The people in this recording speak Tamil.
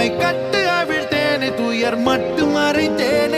உம்மை கட்டு அவிழ்த்தேனே துயர் மட்டும் மறைத்தேன்